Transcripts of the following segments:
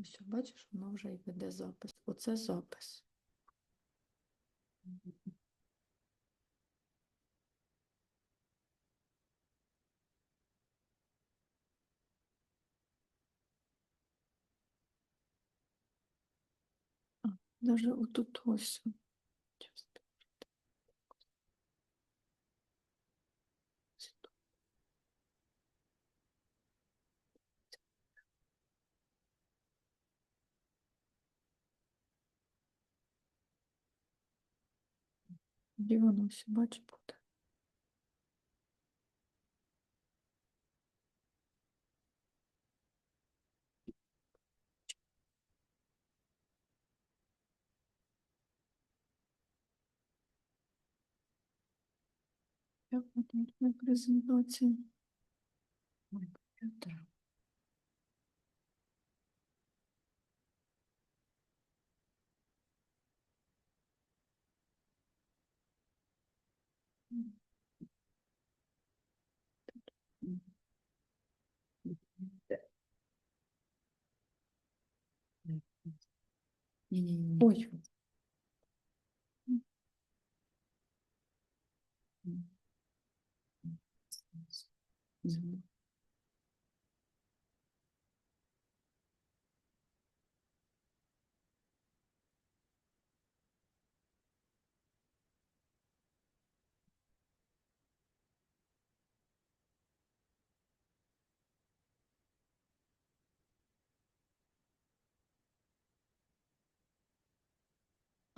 Ось, бачиш, воно вже і веде запис. Оце запис. Даже отут ось. Де воно все бачить буде? Вона на презентації? Ой, Ні-ні-ні. Ой, Мгм.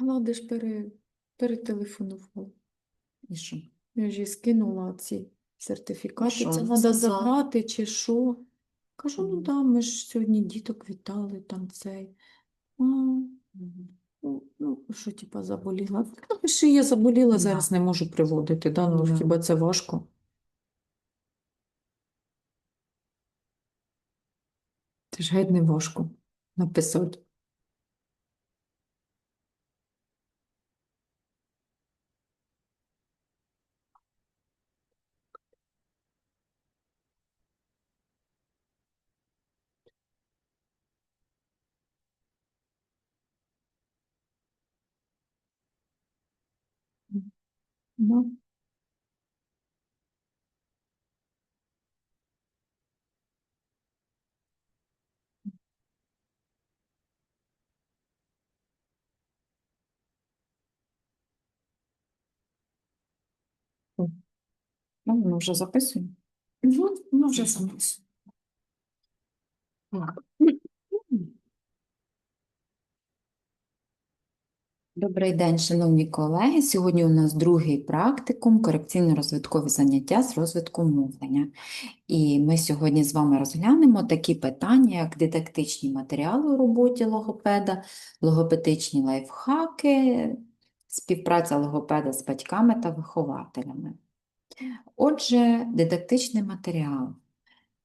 Влада ж пере, перетелефонувала. І що? Я ж їй скинула ці сертифікати. що Це вона треба сказала? забрати чи що. Кажу, ну Мгм. да, ми ж сьогодні діток вітали, там цей. А, ну, ну, що, типа, заболіла. Так напиши, я заболіла, Да. зараз не можу приводити. Да? Ну, Да. хіба це важко? Це ж геть не важко написати. Ну, Ну, ми вже записуємо. ну, ну вже записую. Так. Добрий день, шановні колеги. Сьогодні у нас другий практикум корекційно-розвиткові заняття з розвитку мовлення. І ми сьогодні з вами розглянемо такі питання, як дидактичні матеріали у роботі логопеда, логопедичні лайфхаки, співпраця логопеда з батьками та вихователями. Отже, дидактичний матеріал.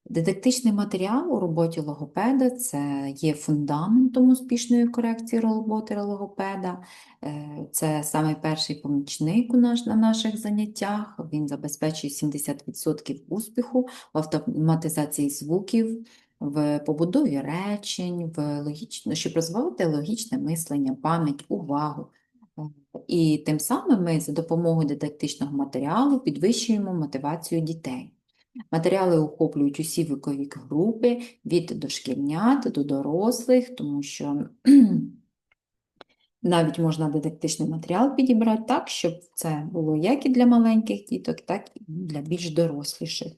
Дидактичний матеріал у роботі логопеда це є фундаментом успішної корекції роботи логопеда. Е, Це саме перший помічник у наш, на наших заняттях. Він забезпечує 70% успіху в автоматизації звуків, в побудові речень, в логічно, щоб розвивати логічне мислення, пам'ять, увагу. Е, І тим самим ми за допомогою дидактичного матеріалу підвищуємо мотивацію дітей. Матеріали охоплюють усі вікові групи від дошкільнят до дорослих, тому що навіть можна дидактичний матеріал підібрати так, щоб це було як і для маленьких діток, так і для більш доросліших.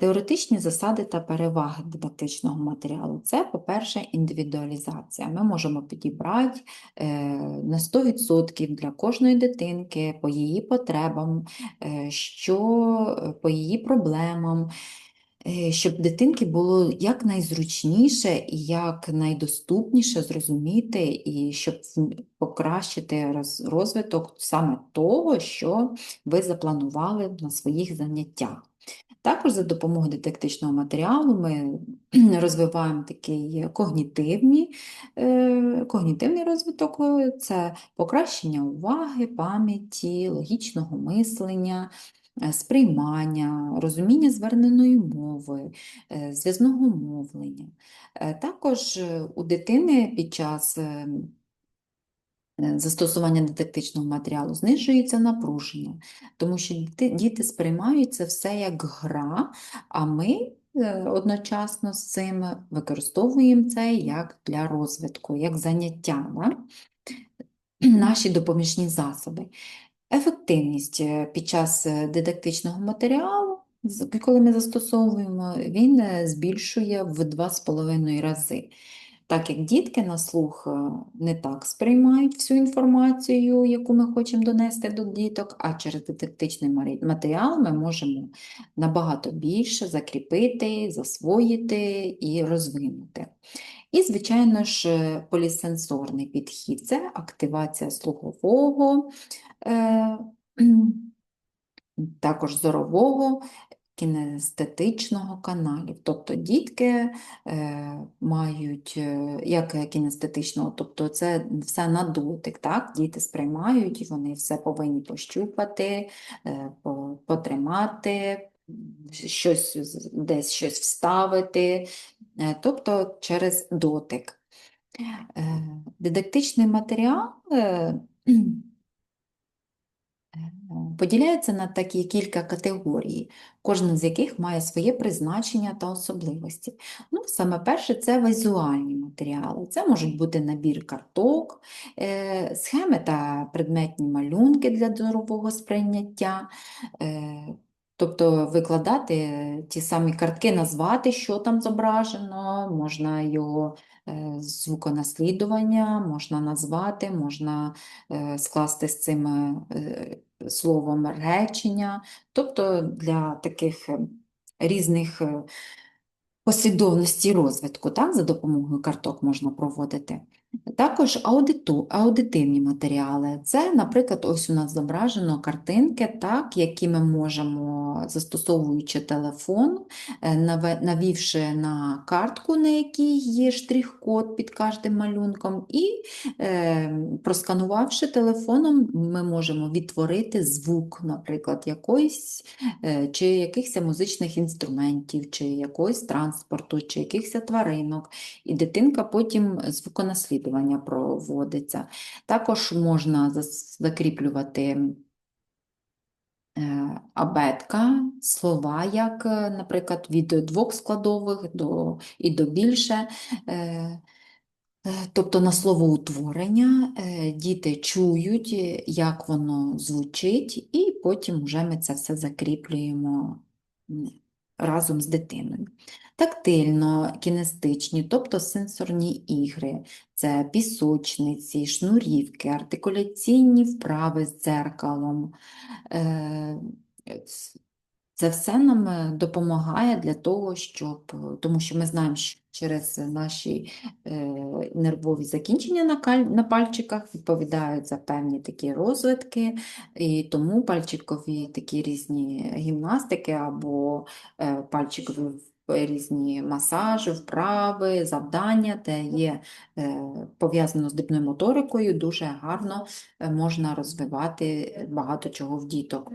Теоретичні засади та переваги дидактичного матеріалу це, по-перше, індивідуалізація. Ми можемо підібрати е, на 100% для кожної дитинки по її потребам, е, що е, по її проблемам, щоб дитинки було якнайзручніше і якнайдоступніше зрозуміти, і щоб покращити розвиток саме того, що ви запланували на своїх заняттях. Також за допомогою дидактичного матеріалу ми розвиваємо такий когнітивні, е, когнітивний розвиток, це покращення уваги, пам'яті, логічного мислення, е, сприймання, розуміння зверненої мови, е, зв'язного мовлення. Також у дитини під час е, е, застосування дидактичного матеріалу знижується напруження, тому що діти, сприймають це все як гра, а ми е, одночасно з цим використовуємо це як для розвитку, як заняття, да? наші допоміжні засоби. Ефективність е, під час е, дидактичного матеріалу, коли ми застосовуємо, він е, збільшує в 2,5 рази. Так як дітки на слух е, не так сприймають всю інформацію, яку ми хочемо донести до діток, а через дидактичний матеріал ми можемо набагато більше закріпити, засвоїти і розвинути. І, звичайно ж, е, полісенсорний підхід це активація слухового, е, також зорового, кінестетичного каналів. Тобто дітки е, мають е, як кінестетичного, тобто це все на дотик, так? Діти сприймають вони все повинні пощупати, е, потримати, щось, десь щось вставити, е, тобто через дотик. Е, Дидактичний матеріал е, Е, Поділяється на такі кілька категорій, кожна з яких має своє призначення та особливості. Ну, саме перше це візуальні матеріали. Це можуть бути набір карток, е, схеми та предметні малюнки для зорового сприйняття. е, Тобто викладати ті самі картки, назвати, що там зображено, можна його е, звуконаслідування, можна назвати, можна е, скласти з цим е, словом речення. Тобто для таких е, різних е, послідовностей розвитку, так, за допомогою карток можна проводити. Також аудиту, аудитивні матеріали. Це, наприклад, ось у нас зображено картинки, так, які ми можемо, застосовуючи телефон, е, навівши на картку, на якій є штрих-код під кожним малюнком, і е, просканувавши телефоном, ми можемо відтворити звук, наприклад, якоїсь, е, чи якихось музичних інструментів, чи якогось транспорту, чи якихось тваринок. І дитинка потім звуконаслідування проводиться. Також можна закріплювати е, абетка, слова, як, е, наприклад, від двох складових до, і до більше. Е, Тобто на словоутворення е, діти чують, як воно звучить, і потім вже ми це все закріплюємо разом з дитиною. Тактильно, кінестичні, тобто сенсорні ігри, це пісочниці, шнурівки, артикуляційні вправи з дзеркалом. Е, Це все нам е, допомагає для того, щоб, тому що ми знаємо, що через наші е, нервові закінчення на, пальчиках відповідають за певні такі розвитки, і тому пальчикові такі різні гімнастики або пальчикові в- різні масажі, вправи, завдання, де є е, пов'язано з дрібною моторикою, дуже гарно е, можна розвивати багато чого в діток.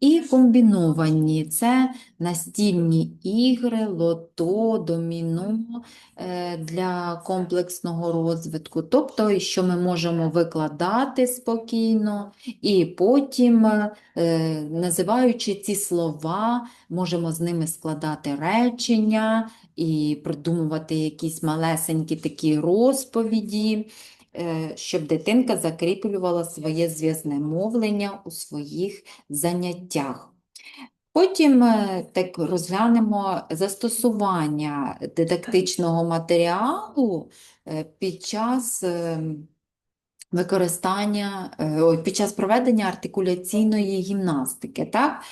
І комбіновані. Це настільні ігри, лото, доміно е, для комплексного розвитку, тобто, що ми можемо викладати спокійно, і потім, е, називаючи ці слова, можемо з ними складати речення і придумувати якісь малесенькі такі розповіді щоб дитинка закріплювала своє зв'язне мовлення у своїх заняттях. Потім е, так розглянемо застосування дидактичного матеріалу е, під час е, використання, е, під час проведення артикуляційної гімнастики. Так?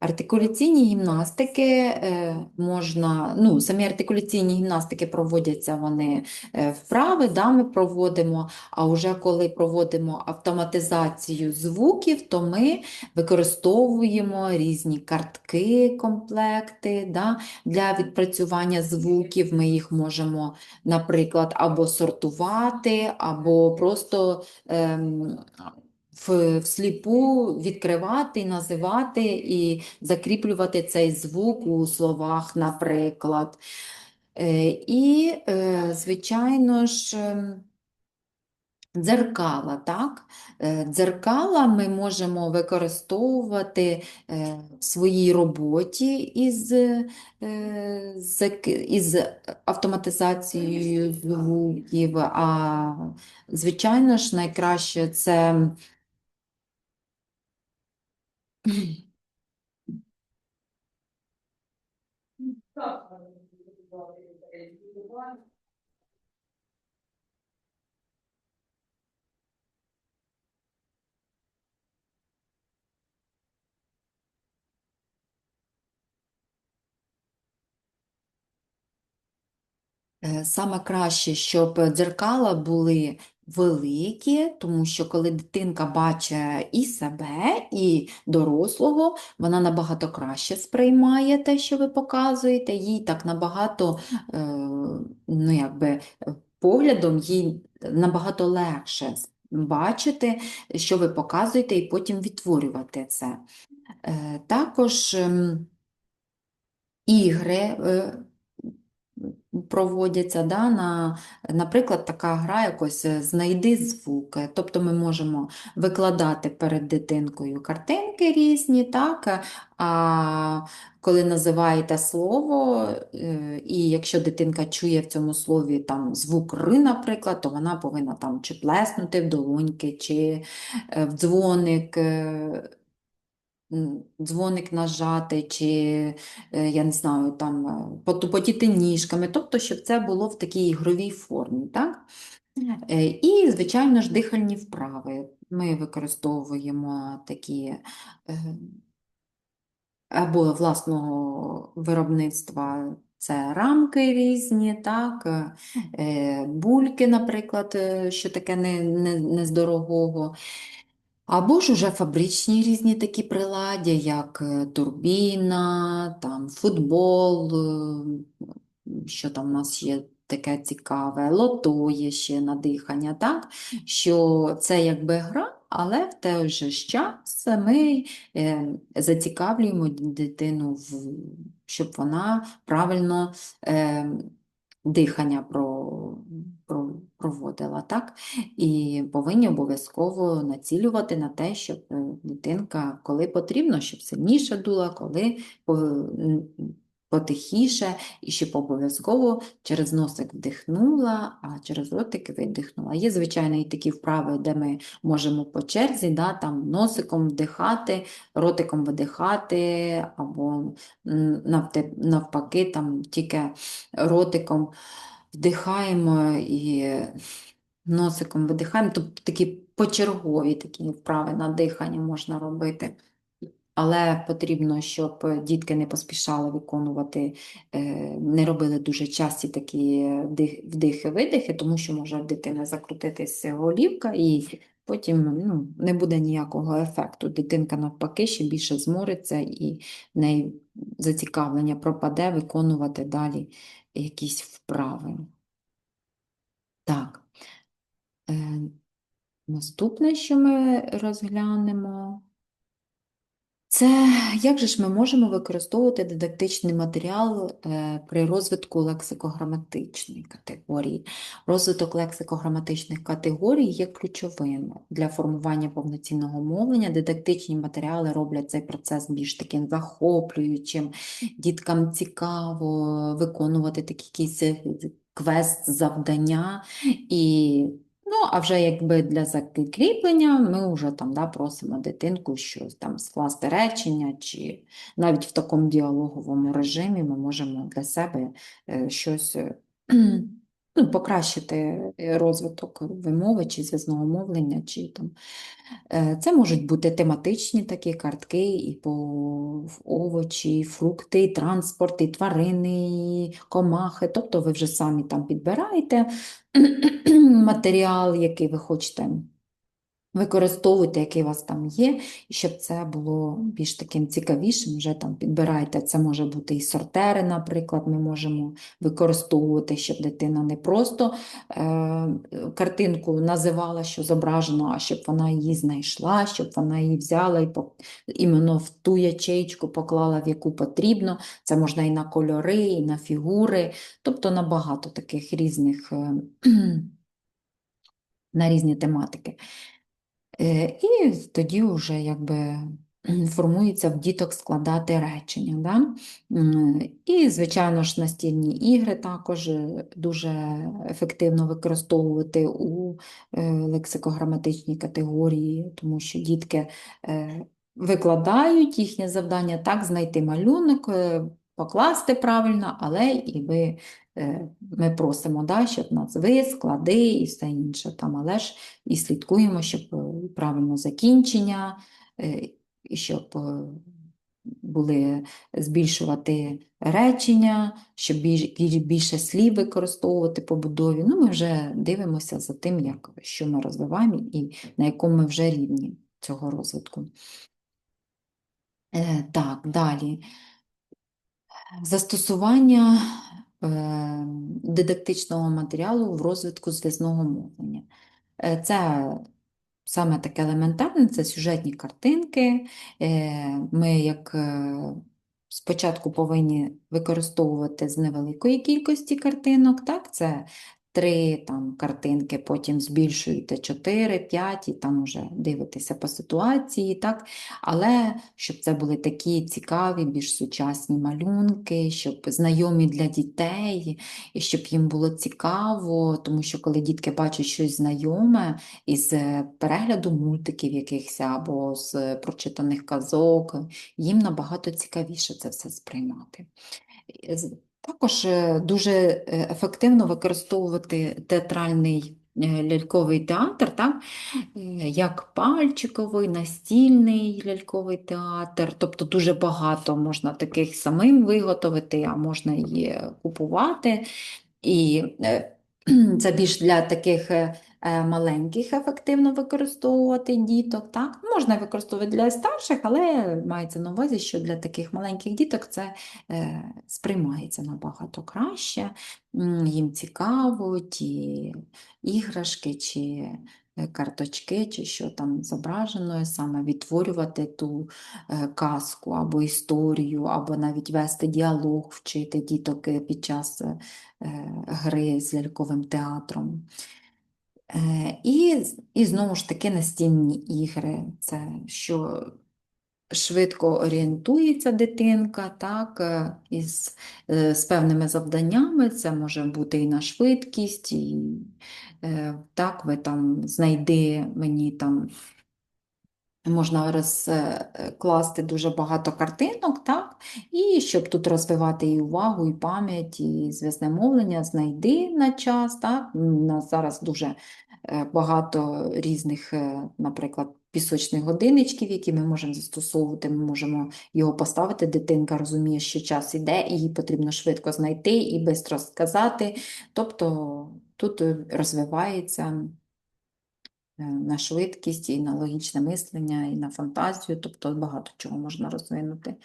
Артикуляційні гімнастики е, можна, ну, самі артикуляційні гімнастики проводяться вони е, вправи, да, ми проводимо, а вже коли проводимо автоматизацію звуків, то ми використовуємо різні картки, комплекти да, для відпрацювання звуків. Ми їх можемо, наприклад, або сортувати, або просто ем, всліпу відкривати, називати і закріплювати цей звук у словах, наприклад. Е, І, е, звичайно ж, ем, Дзеркала, так? Е, Дзеркала ми можемо використовувати в своїй роботі із, із автоматизацією звуків, а звичайно ж найкраще це Е, Саме краще, щоб дзеркала були великі, тому що коли дитинка бачить і себе, і дорослого, вона набагато краще сприймає те, що ви показуєте, їй так набагато, е, ну, якби, е, поглядом їй набагато легше бачити, що ви показуєте, і потім відтворювати це. Е, Також ем, ігри проводяться, да, на, наприклад, така гра якось е, знайди звук. Тобто ми можемо викладати перед дитинкою картинки різні, так, е, а коли називаєте слово, е, і якщо дитинка чує в цьому слові там звук Р, наприклад, то вона повинна там чи плеснути в долоньки, чи е, в дзвоник. Дзвоник нажати, чи, е, я не знаю, там, е, потупотіти ніжками, тобто, щоб це було в такій ігровій формі. Так? Е, І, звичайно ж, дихальні вправи. Ми використовуємо такі або власного виробництва. Це рамки різні, так, бульки, наприклад, що таке не, не, не з дорогого. Або ж уже фабричні різні такі приладдя, як е, турбіна, там, футбол, е, що там у нас є таке цікаве, лото є ще на дихання, так? що це якби гра, але в той же час ми е, зацікавлюємо дитину, щоб вона правильно дихання про, про, проводила. так? І повинні обов'язково націлювати на те, щоб е, дитинка, коли потрібно, щоб сильніше дула, коли м, потихіше, і щоб обов'язково через носик вдихнула, а через ротик видихнула. Є, звичайно, і такі вправи, де ми можемо по черзі да, там, носиком вдихати, ротиком видихати, або навпаки, там, тільки ротиком вдихаємо і носиком видихаємо, тобто такі почергові такі вправи на дихання можна робити. Але потрібно, щоб дітки не поспішали виконувати, е, не робили дуже часті такі вдихи-видихи, тому що може в дитини закрутитися голівка і потім ну, не буде ніякого ефекту. Дитинка навпаки ще більше змориться і в неї зацікавлення пропаде виконувати далі якісь вправи. Так. Е, Наступне, що ми розглянемо, це як же ж ми можемо використовувати дидактичний матеріал е, при розвитку лексико-граматичної категорії. Розвиток лексико-граматичних категорій є ключовим для формування повноцінного мовлення. Дидактичні матеріали роблять цей процес більш таким захоплюючим, діткам цікаво виконувати такі якісь квест, завдання. І Ну, а вже якби для закріплення ми вже там да, просимо дитинку щось там скласти речення, чи навіть в такому діалоговому режимі ми можемо для себе е, щось е, ну, покращити е, розвиток вимови чи зв'язного мовлення, чи там. Е, Це можуть бути тематичні такі картки, і по овочі, фрукти, і транспорт, і тварини, і комахи. Тобто ви вже самі там підбираєте матеріал, який ви хочете Використовуйте, який у вас там є, і щоб це було більш таким цікавішим, вже там підбирайте. Це може бути і сортери, наприклад, ми можемо використовувати, щоб дитина не просто е, картинку називала, що зображено, а щоб вона її знайшла, щоб вона її взяла і по- іменно в ту ячейку поклала, в яку потрібно. Це можна і на кольори, і на фігури, тобто на багато таких різних, е, на різні тематики. Е, І тоді вже якби формується в діток складати речення. Да? І, звичайно ж, настільні ігри також е, дуже ефективно використовувати у е, лексикограматичній категорії, тому що дітки викладають їхнє завдання так, знайти малюнок, покласти правильно, але і ви, е, ми просимо, да, щоб назви, склади і все інше там, але ж і слідкуємо, щоб е, правильно закінчення, е, і щоб були збільшувати речення, щоб більш, більш- більше слів використовувати по будові. Ну, ми вже дивимося за тим, як, що ми розвиваємо і на якому ми вже рівні цього розвитку. Так, далі. Застосування е, дидактичного матеріалу в розвитку зв'язного мовлення. Е, Це саме таке елементарне, це сюжетні картинки. Е, Ми як спочатку повинні використовувати з невеликої кількості картинок, так? Це три там, картинки, потім збільшуєте 4, 5 і там вже дивитеся по ситуації, так? Але щоб це були такі цікаві, більш сучасні малюнки, щоб знайомі для дітей, і щоб їм було цікаво, тому що коли дітки бачать щось знайоме із е, перегляду мультиків якихось або з прочитаних казок, їм набагато цікавіше це все сприймати. Також е, дуже е, ефективно використовувати театральний е, ляльковий театр, так? Як пальчиковий, настільний ляльковий театр, тобто дуже багато можна таких самим виготовити, а можна е, купувати. І це більш для таких маленьких ефективно використовувати діток. Так? Можна використовувати для старших, але мається на увазі, що для таких маленьких діток це е, сприймається набагато краще. Їм цікаво ті іграшки чи е, карточки, чи що там зображено, саме відтворювати ту е, казку або історію, або навіть вести діалог, вчити діток е, під час е, гри з ляльковим театром. І, і знову ж таки настільні ігри, це що швидко орієнтується дитинка, так, е, із, е, з певними завданнями, це може бути і на швидкість, і е, так, ви там знайди мені там. Можна розкласти дуже багато картинок, так? І щоб тут розвивати і увагу, і пам'ять, і зв'язне мовлення, знайди на час. Так? У нас зараз дуже е, багато різних, е, наприклад, пісочних годинничків, які ми можемо застосовувати. Ми можемо його поставити. Дитинка розуміє, що час іде, і їй потрібно швидко знайти і швидко сказати. Тобто тут е, розвивається е, на швидкість, і на логічне мислення, і на фантазію, тобто багато чого можна розвинути,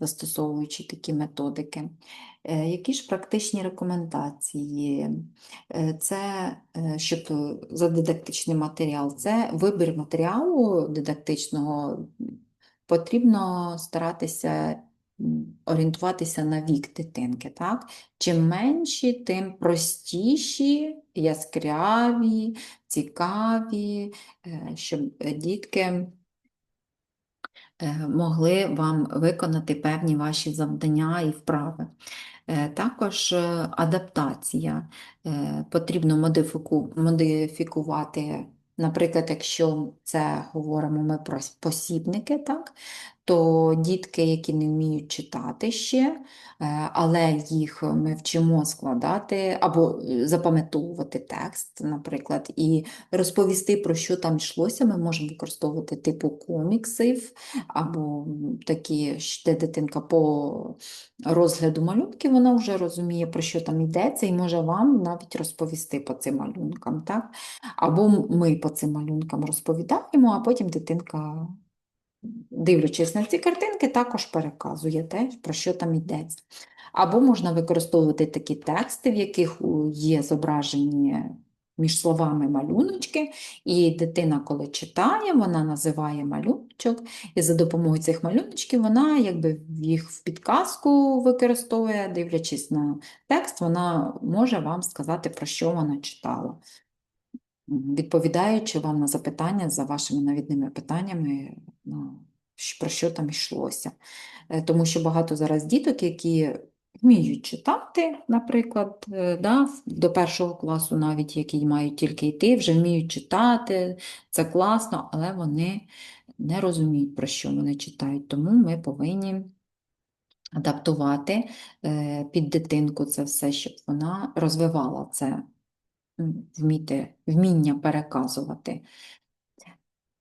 застосовуючи такі методики. Е, Які ж практичні рекомендації? Е, Це е, щоб е, за дидактичний матеріал, це вибір матеріалу дидактичного. Потрібно старатися орієнтуватися на вік дитинки. Так? Чим менші, тим простіші, яскраві, цікаві, е, щоб дітки е, могли вам виконати певні ваші завдання і вправи. Е, Також адаптація. Потрібно модифікувати, наприклад, якщо це говоримо ми про посібники, так, то дітки, які не вміють читати ще, е, але їх ми вчимо складати або е, запам'ятовувати текст, наприклад, і розповісти, про що там йшлося, ми можемо використовувати типу коміксів, або такі, де дитинка по розгляду малюнків, вона вже розуміє, про що там йдеться, і може вам навіть розповісти по цим малюнкам. Так? Або ми по цим малюнкам розповідаємо, а потім дитинка, дивлячись на ці картинки, також переказує те, про що там йдеться. Або можна використовувати такі тексти, в яких є зображені між словами малюночки, і дитина, коли читає, вона називає малюночок, і за допомогою цих малюночків вона якби їх в підказку використовує, дивлячись на текст, вона може вам сказати, про що вона читала. Відповідаючи вам на запитання за вашими навідними питаннями, ну, про що там йшлося. Е, Тому що багато зараз діток, які вміють читати, наприклад, е, да, до першого класу, навіть які мають тільки йти, вже вміють читати, це класно, але вони не розуміють, про що вони читають. Тому ми повинні адаптувати е, під дитинку це все, щоб вона розвивала це вміти, вміння переказувати.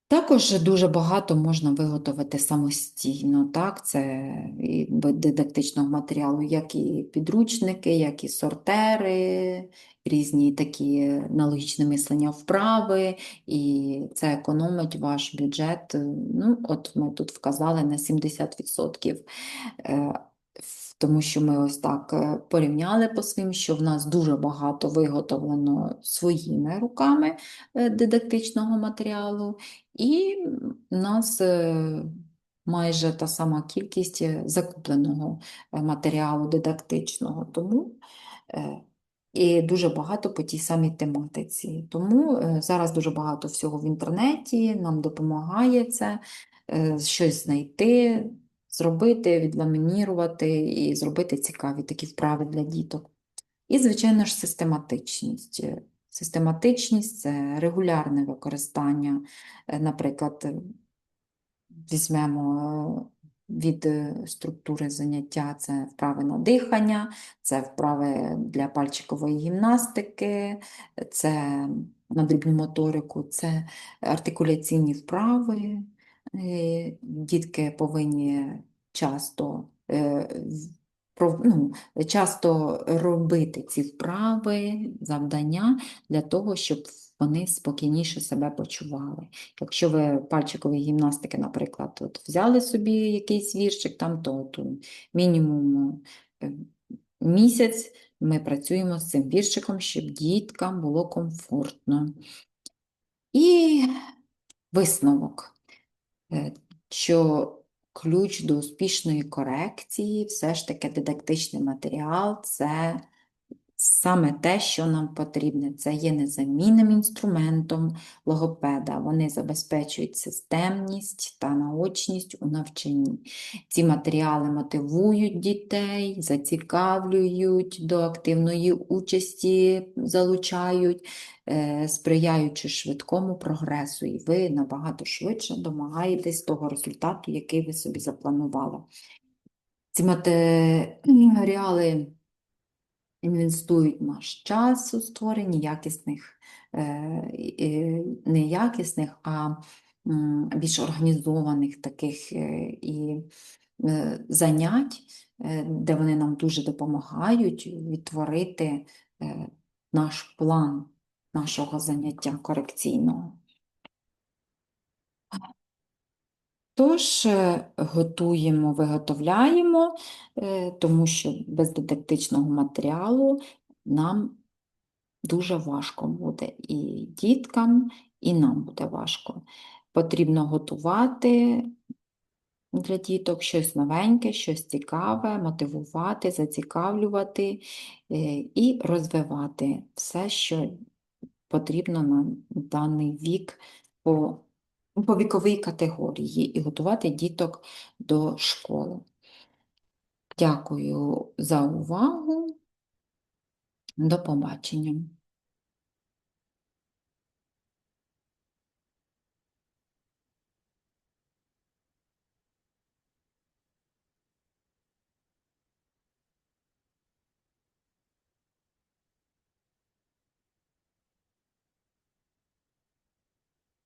Також дуже багато можна виготовити самостійно, так? Це і дидактичного матеріалу, як і підручники, як і сортери, різні такі на логічне мислення вправи, і це економить ваш бюджет. Ну, от ми тут вказали на 70%. Тому що ми ось так е, порівняли по своїм, що в нас дуже багато виготовлено своїми руками е, дидактичного матеріалу, і в нас е, майже та сама кількість закупленого матеріалу дидактичного. Тому і дуже багато по тій самій тематиці. Тому зараз дуже багато всього в інтернеті нам допомагає це щось знайти, зробити, відламінірувати і зробити цікаві такі вправи для діток. І, звичайно ж, систематичність. Систематичність це регулярне використання, е, наприклад, візьмемо е, від е, структури заняття це вправи на дихання, це вправи для пальчикової гімнастики, це на дрібну моторику, це артикуляційні вправи. Е, Дітки повинні часто, е, ну, часто робити ці вправи, завдання для того, щоб вони спокійніше себе почували. Якщо ви пальчикові гімнастики, наприклад, от взяли собі якийсь віршик, там, то, то мінімум е, місяць ми працюємо з цим віршиком, щоб діткам було комфортно. І висновок, що ключ до успішної корекції, все ж таки дидактичний матеріал це саме те, що нам потрібне. Це є незамінним інструментом логопеда. Вони забезпечують системність та наочність у навчанні. Ці матеріали мотивують дітей, зацікавлюють до активної участі, залучають, е, сприяючи швидкому прогресу, і ви набагато швидше домагаєтесь того результату, який ви собі запланували. Ці матеріали інвестують наш час у створення якісних, е, не якісних, а більш організованих таких е, і е, занять, де вони нам дуже допомагають відтворити наш план нашого заняття корекційного. Тож е, готуємо, виготовляємо, е, тому що без дидактичного матеріалу нам дуже важко буде і діткам, і нам буде важко. Потрібно готувати для діток щось новеньке, щось цікаве, мотивувати, зацікавлювати е, і розвивати все, що потрібно на даний вік по, по віковій категорії і готувати діток до школи. Дякую за увагу. До побачення.